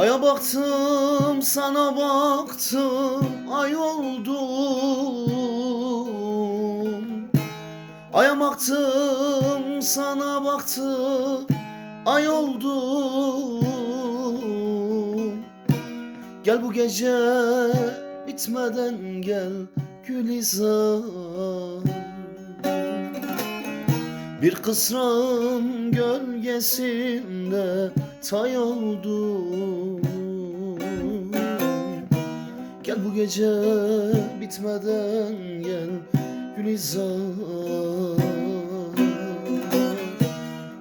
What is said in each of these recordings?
Aya baktım sana baktım ay oldum. Aya baktım sana baktım ay oldum. Gel bu gece bitmeden gel Gülizar Bir kısrağın gölgesinde tay oldum. Gel bu gece bitmeden gel Gülizar.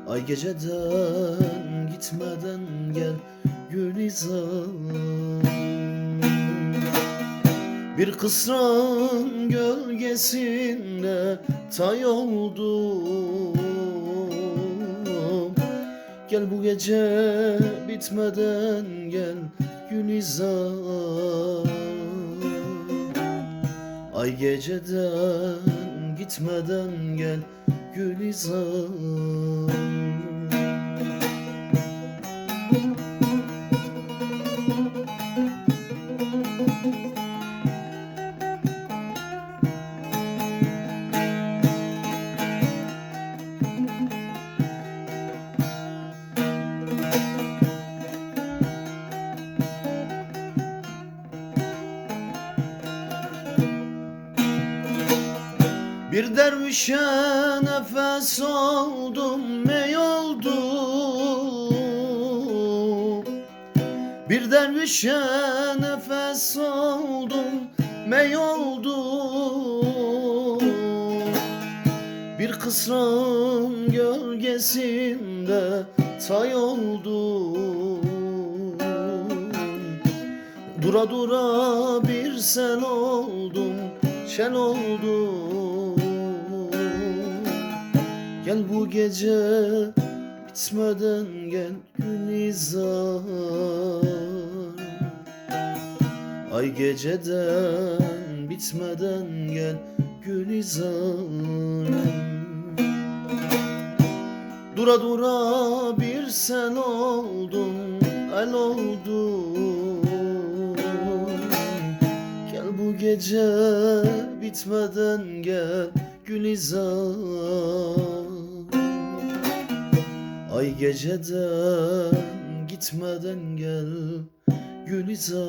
Ay geceden gitmeden gel Gülizar Bir kısrağın gölgesinde tay oldum. Gel bu gece bitmeden gel Gülizar. Ay geceden gitmeden gel Gülizar Bir dervişe nefes oldum mey oldum Bir dervişe nefes oldum mey oldum Bir kısrağın gölgesinde tay oldum Dura dura bir sel oldum şel oldum Gel bu gece bitmeden gel Gülizar. Ay geceden bitmeden gel Gülizar. Dura dura bir sen oldum el oldum Gel bu gece bitmeden gel Gülizar Ay geceden gitmeden gel Gülizar